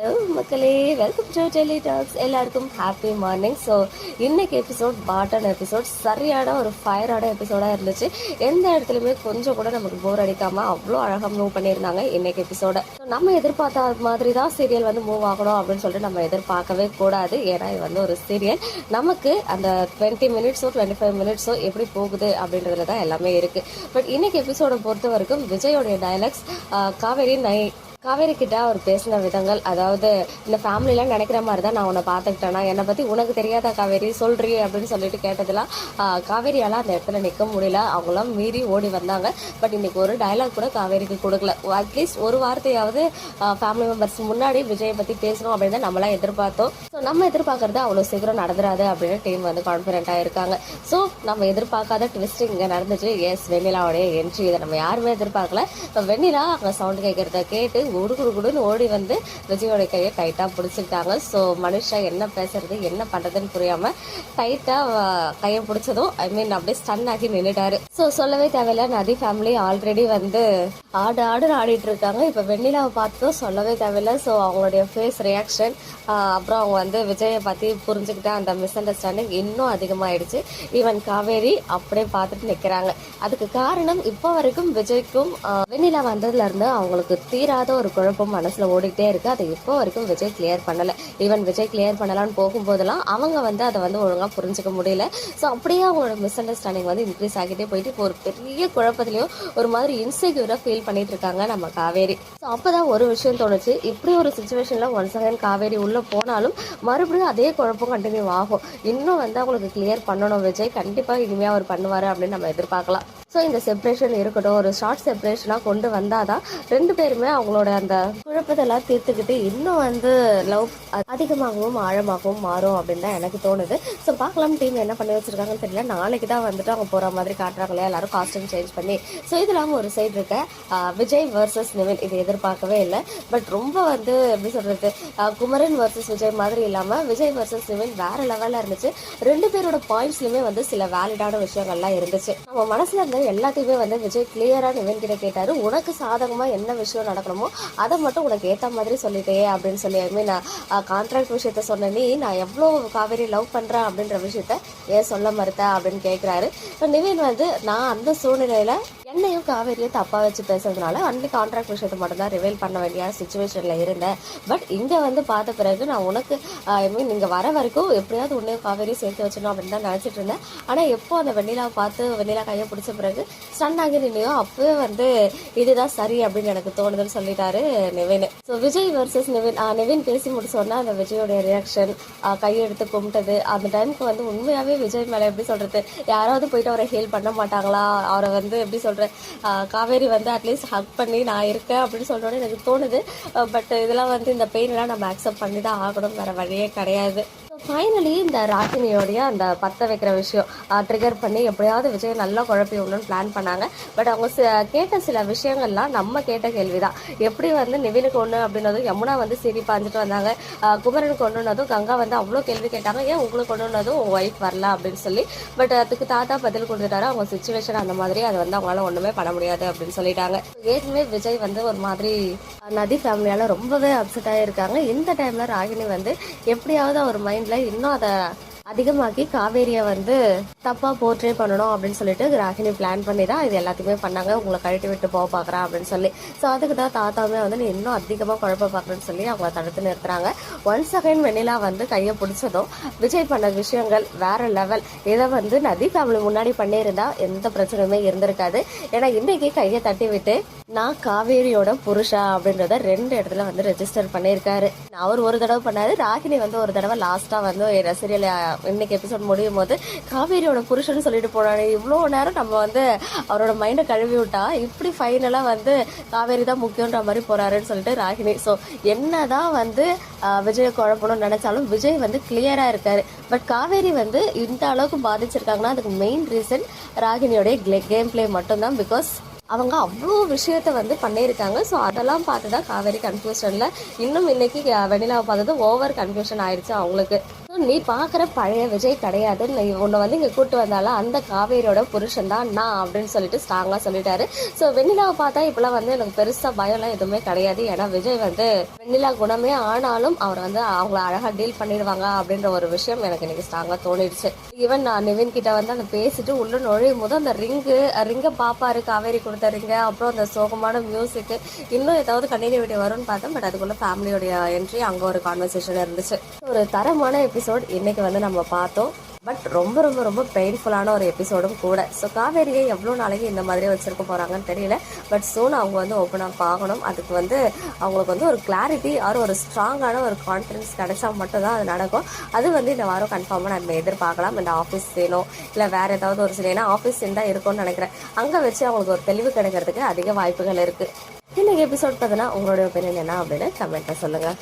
Hello மக்களே welcome to Delhi talks எல்லாருக்கும் happy morning so இன்னைக்கு எபிசோட் பாட்டன் எபிசோட் சரியான ஒரு ஃபயரான எபிசோடாக இருந்துச்சு. எந்த இடத்துலையுமே கொஞ்சம் கூட நமக்கு போர் அடிக்காமல் அவ்வளோ அழகாக மூவ் பண்ணியிருந்தாங்க இன்னைக்கு எபிசோட ஸோ நம்ம எதிர்பார்த்த மாதிரி தான் சீரியல் வந்து மூவ் ஆகணும் அப்படின்னு சொல்லிட்டு நம்ம எதிர்பார்க்கவே கூடாது. ஏன்னா இது வந்து ஒரு சீரியல் நமக்கு அந்த டுவெண்ட்டி மினிட்ஸோ டுவெண்ட்டி ஃபைவ் மினிட்ஸோ எப்படி போகுது அப்படின்றதுல தான் எல்லாமே இருக்குது பட் இன்னைக்கு எபிசோடை பொறுத்த வரைக்கும் விஜயோடைய டைலாக்ஸ் காவேரி நை காவேரி கிட்ட அவர் பேசின விதங்கள் அதாவது இந்த ஃபேமிலிலாம் நினைக்கிற மாதிரி தான் நான் உன்னை பார்த்துக்கிட்டேனா என்னை பற்றி உனக்கு தெரியாத காவேரி? சொல்றீ அப்படின்னு சொல்லிட்டு கேட்டதெல்லாம் காவேரியால் அந்த இடத்துல நிற்க முடியல. அவங்களாம் மீறி ஓடி வந்தாங்க. பட் இன்னைக்கு ஒரு டயலாக் கூட காவேரிக்கு கொடுக்கல. அட்லீஸ்ட் ஒரு வார்த்தையாவது ஃபேமிலி மெம்பர்ஸ் முன்னாடி விஜயை பற்றி பேசணும் அப்படின்னு தான் நம்மளாம் எதிர்பார்த்தோம். ஸோ நம்ம எதிர்பார்க்கறது அவ்வளோ சீக்கிரம் நடந்துடாது அப்படின்னு டீம் வந்து கான்ஃபிடென்ட்டாக இருக்காங்க. ஸோ நம்ம எதிர்பார்க்காத ட்விஸ்ட் இங்கே நடந்துச்சு. எஸ் வெண்ணிலாவுடைய என்ட்ரி இதை நம்ம யாருமே எதிர்பார்க்கல. இப்போ வெண்ணிலா அங்கே சவுண்ட் கேட்குறத கேட்டு குடு குடு குடுன்னு ஓடி வந்து விஜயோட கையை டைட்டாக பிடிச்சிக்கிட்டாங்க. ஸோ மனுஷா என்ன பேசுறது என்ன பண்ணுறதுன்னு புரியாமல் டைட்டாக கையை பிடிச்சதும் ஐ மீன் அப்படியே ஸ்டன் ஆகி நின்றுட்டாரு ஸோ சொல்லவே தேவையில்ல நதி ஃபேமிலி ஆல்ரெடி வந்து ஆடு ஆடுன்னு ஆடிட்டு இருக்காங்க. இப்போ வெண்ணிலாவை பார்த்ததும் சொல்லவே தேவையில்ல. ஸோ அவங்களுடைய ஃபேஸ் ரியாக்ஷன் அப்புறம் அவங்க வந்து விஜயை பற்றி புரிஞ்சுக்கிட்டா அந்த மிஸ் அண்டர்ஸ்டாண்டிங் இன்னும் அதிகமாகிடுச்சு ஈவன் காவேரி அப்படியே பார்த்துட்டு நிற்கிறாங்க அதுக்கு காரணம் இப்போ வரைக்கும் விஜய்க்கும் வெண்ணிலா வந்ததுலேருந்து அவங்களுக்கு தீராத ஒரு குழப்பம் மனசில் ஓடிக்கிட்டே இருக்குது அதை இப்போ வரைக்கும் விஜய் கிளியர் பண்ணல. ஈவன் விஜய் கிளியர் பண்ணலாம்னு போகும்போதெல்லாம் அவங்க வந்து அதை வந்து ஒழுங்காக புரிஞ்சுக்க முடியல. ஸோ அப்படியே அவங்களோட மிஸ் அண்டர்ஸ்டாண்டிங் வந்து இன்க்ரீஸ் ஆகிட்டே போயிட்டு இப்போ ஒரு பெரிய குழப்பத்துலையும் ஒரு மாதிரி இன்செக்யூராக ஃபீல் பண்ணிட்டு இருக்காங்க நம்ம காவேரி. ஸோ அப்போ தான் ஒரு விஷயம் தோணுச்சு. இப்படி ஒரு சுச்சுவேஷனில் ஒன் செகண்ட் காவேரி உள்ளே போனாலும் மறுபடியும் அதே குழப்பம் கண்டினியூ ஆகும். இன்னும் வந்து அவங்களுக்கு கிளியர் பண்ணணும். விஜய் கண்டிப்பாக இனிமையாக அவர் பண்ணுவார் அப்படின்னு நம்ம எதிர்பார்க்கலாம். ஸோ இந்த செப்பரேஷன் இருக்கட்டும் ஒரு ஷார்ட் செப்பரேஷனாக கொண்டு வந்தால் தான் ரெண்டு பேருமே அவங்களோட அந்த குழப்பத்தெல்லாம் தீர்த்துக்கிட்டு இன்னும் வந்து லவ் அதிகமாகவும் ஆழமாகவும் மாறும் அப்படின்னு தான் எனக்கு தோணுது. ஸோ பார்க்கலாம் டீம் என்ன பண்ணி வச்சிருக்காங்கன்னு தெரியல. நாளைக்கு தான் வந்துட்டு அவங்க போகிற மாதிரி காட்டுறாங்களே எல்லாரும் காஸ்டியூம் சேஞ்ச் பண்ணி. ஸோ இது இல்லாமல் ஒரு சைடு இருக்க. விஜய் வர்சஸ் நிவின். இது எதிர்பார்க்கவே இல்லை. பட் ரொம்ப வந்து எப்படி சொல்கிறது குமரன் வர்சஸ் விஜய் மாதிரி இல்லாமல் விஜய் வர்சஸ் நிவின் வேறு லெவலில் இருந்துச்சு. ரெண்டு பேரோட பாயிண்ட்ஸ்லையுமே வந்து சில வேலிடான விஷயங்கள்லாம் இருந்துச்சு. நம்ம மனசில் இருந்த எல்லாத்தையுமே வந்து விஜய் கிளியராக நிவின் கிட்ட உனக்கு சாதகமாக என்ன விஷயம் நடக்கணுமோ அதை மட்டும் உனக்கு ஏற்ற மாதிரி சொல்லிட்டே அப்படின்னு சொல்லி ஐ மீன் கான்ட்ராக்ட் விஷயத்த சொன்ன நீ நான் எவ்வளோ காவேரி லவ் பண்ணுறேன் அப்படின்ற விஷயத்த ஏன் சொல்ல மறுத்த அப்படின்னு கேட்குறாரு இப்போ நிவின் வந்து நான் அந்த சூழ்நிலையில் என்னையும் காவேரியும் தப்பா வச்சு பேசுறதுனால அன்னைக்கு கான்ட்ராக்ட் விஷயத்தை மட்டும் தான் ரிவைல் பண்ண வேண்டிய சுச்சுவேஷனில் இருந்தேன். பட் இங்கே வந்து பார்த்த பிறகு நான் உனக்கு ஐ மீன் நீங்கள் வர வரைக்கும் எப்படியாவது உன்னையும் காவேரியும் சேர்த்து வச்சிடணும் அப்படின்னு தான் நினச்சிட்டு இருந்தேன். ஆனால் எப்போ அந்த வெண்ணிலாவை பார்த்து வெண்ணிலா கையை பிடிச்ச பிறகு ஸ்டன் ஆகி நின்னையோ அப்போவே வந்து இதுதான் சரி அப்படின்னு எனக்கு தோணுதுன்னு சொல்லிட்டாரு நிவின். ஸோ விஜய் வர்சஸ் நிவின் நிவின் பேசி முடிச்சோன்னா அந்த விஜயோடைய ரியாக்ஷன் கையெடுத்து கும்பிட்டது. அந்த டைமுக்கு வந்து உண்மையாகவே விஜய் மேலே எப்படி சொல்கிறது யாராவது போயிட்டு அவரை ஹேல் பண்ண மாட்டாங்களா? அவரை வந்து எப்படி சொல்கிறது சொல்கிறேன் காவேரி வந்து அட்லீஸ்ட் ஹக் பண்ணி நான் இருக்கேன் அப்படின்னு சொல்றோன்னு எனக்கு தோணுது. பட் இதெல்லாம் வந்து இந்த பெயின் நம்ம அக்செப்ட் பண்ணி தான் ஆகணும் வேற வழியே கிடையாது. ஃபைனலி இந்த ராகினியோடைய அந்த பற்ற வைக்கிற விஷயம் ட்ரிகர் பண்ணி எப்படியாவது விஜய் நல்லா குழப்பி விடணும்னு பிளான் பண்ணாங்க. பட் அவங்க கேட்ட சில விஷயங்கள்லாம் நம்ம கேட்ட கேள்விதான். எப்படி வந்து நிவினுக்கு ஒன்று அப்படின்னதும் யமுனா வந்து சிரி பாஞ்சிட்டு வந்தாங்க. குமரனுக்கு ஒன்றுனதும் கங்கா வந்து அவ்வளோ கேள்வி கேட்டாங்க. ஏன் உங்களுக்கு ஒன்றுனதும் உங்கள் ஒய்ஃப் வரல அப்படின்னு சொல்லி. பட் அதுக்கு தாத்தா பதில் கொடுத்துட்டாரு. அவங்க சுச்சுவேஷன் அந்த மாதிரி அதை வந்து அவங்களால ஒன்றுமே பண்ண முடியாது அப்படின்னு சொல்லிட்டாங்க. ஏற்கனவே விஜய் வந்து ஒரு மாதிரி நதி ஃபேமிலியால் ரொம்பவே அப்செட் ஆகியிருக்காங்க இந்த டைமில் ராகினி வந்து எப்படியாவது அவர் மைண்டில் இன்னும் அதை அதிகமாக்கி காவேரியை வந்து தப்பா போர்ட்ரே பண்ணணும் அப்படின்னு சொல்லிட்டு கிராகினி பிளான் பண்ணி தான் இது எல்லாத்தையுமே பண்ணாங்க. உங்களை கழட்டி விட்டு போக பார்க்குறேன் அப்படின்னு சொல்லி. ஸோ அதுக்கு தான் தாத்தாவுமே வந்து நீ இன்னும் அதிகமாக குழப்ப பார்க்குறேன்னு சொல்லி அவங்கள தடுத்து நிறுத்துறாங்க. ஒன் செகண்ட் வெண்ணிலா வந்து கையை பிடிச்சதும் விஜய் பண்ண விஷயங்கள் வேற லெவல் இதை வந்து நதி ஃபேமிலி முன்னாடி பண்ணியிருந்தா எந்த பிரச்சனையுமே இருந்திருக்காது. ஏன்னா இன்னைக்கு கையை தட்டி விட்டு நான் காவேரியோட புருஷா அப்படின்றத ரெண்டு இடத்துல வந்து ரெஜிஸ்டர் பண்ணியிருக்காரு. அவர் ஒரு தடவை பண்ணாரு. ராகினி வந்து ஒரு தடவை லாஸ்டா வந்து சீரியல் இன்னைக்கு எபிசோட் முடியும் போது காவேரியோட புருஷன் சொல்லிட்டு போனாரு இவ்வளோ நேரம் நம்ம வந்து அவரோட மைண்டை கழுவி விட்டா இப்படி ஃபைனலாக வந்து காவேரி தான் முக்கியன்ற மாதிரி போறாருன்னு சொல்லிட்டு ராகினி. ஸோ என்னதான் வந்து விஜய் விஜயை குழப்பணும்னு நினைச்சாலும் விஜய் வந்து கிளியரா இருக்காரு. பட் காவேரி வந்து இந்த அளவுக்கு பாதிச்சிருக்காங்கன்னா அதுக்கு மெயின் ரீசன் ராகினியோடைய கேம் பிளே மட்டும்தான் பிகாஸ் அவங்க அவ்வளோ விஷயத்த வந்து பண்ணியிருக்காங்க. ஸோ அதெல்லாம் பார்த்து தான் காவேரி கன்ஃபியூஷனில் இன்னும் இன்னைக்கு வெண்ணிலாவை பார்த்தது ஓவர் கன்ஃபியூஷன் ஆயிடுச்சு அவங்களுக்கு. நீ பார்க்குற பழைய விஜய் கிடையாது. நீ உன்னை வந்து இங்கே கூட்டு வந்தாலும் அந்த காவேரியோட புருஷன் தான் நான் அப்படின்னு சொல்லிட்டு ஸ்ட்ராங்காக சொல்லிட்டாரு. ஸோ வெண்ணிலாவை பார்த்தா இப்போலாம் வந்து எனக்கு பெருசாக பயம்லாம் எதுவுமே கிடையாது. ஏன்னா விஜய் வந்து வெண்ணிலா குணமே ஆனாலும் அவர் வந்து அவங்கள அழகாக டீல் பண்ணிடுவாங்க அப்படின்ற ஒரு விஷயம் எனக்கு இன்னைக்கு ஸ்ட்ராங்காக தோணிடுச்சு. ஈவன் நான் நிவின் கிட்ட வந்து அந்த பேசிட்டு உள்ள நுழையும் போது அந்த ரிங்கு ரிங்கை பாப்பாரு காவேரி கொடுத்த ரிங்க அப்புறம் அந்த சோகமான மியூசிக்கு இன்னும் ஏதாவது கண்டினியூட்டி வரும்னு பார்த்தேன். பட் அதுக்குள்ள ஃபேமிலியோடைய என்ட்ரி அங்கே ஒரு கான்வர்சேஷன் இருந்துச்சு. ஒரு தரமான எபிசோட் இன்னைக்கு வந்து நம்ம பார்த்தோம். பட் ரொம்ப ரொம்ப ரொம்ப பெயின்ஃபுல்லான ஒரு எபிசோடும் கூட. ஸோ காவேரியை எவ்வளோ நாளைக்கு இந்த மாதிரி வச்சுருக்க போகிறாங்கன்னு தெரியல. பட் சூன் அவங்க வந்து ஓப்பன் அப் ஆகணும். அதுக்கு வந்து அவங்களுக்கு வந்து ஒரு கிளாரிட்டி ஆர் ஒரு ஸ்ட்ராங்கான ஒரு கான்ஃபிடன்ஸ் கிடைச்சா மட்டும்தான் அது நடக்கும். அது வந்து இந்த வாரம் கன்ஃபார்மாக நம்ம எதிர்பார்க்கலாம். இந்த ஆஃபீஸ் சீனோ இல்லை வேறு ஏதாவது ஒரு சீன் ஏன்னா ஆஃபீஸ் சீன் தான் இருக்கும்னு நினைக்கிறேன். அங்கே வச்சு அவங்களுக்கு ஒரு தெளிவு கிடைக்கிறதுக்கு அதிக வாய்ப்புகள் இருக்குது இன்னைக்கு எபிசோட் பார்த்தீங்கன்னா உங்களுடைய ஒப்பீனியன் என்ன அப்படின்னு கமெண்ட்டை சொல்லுங்கள்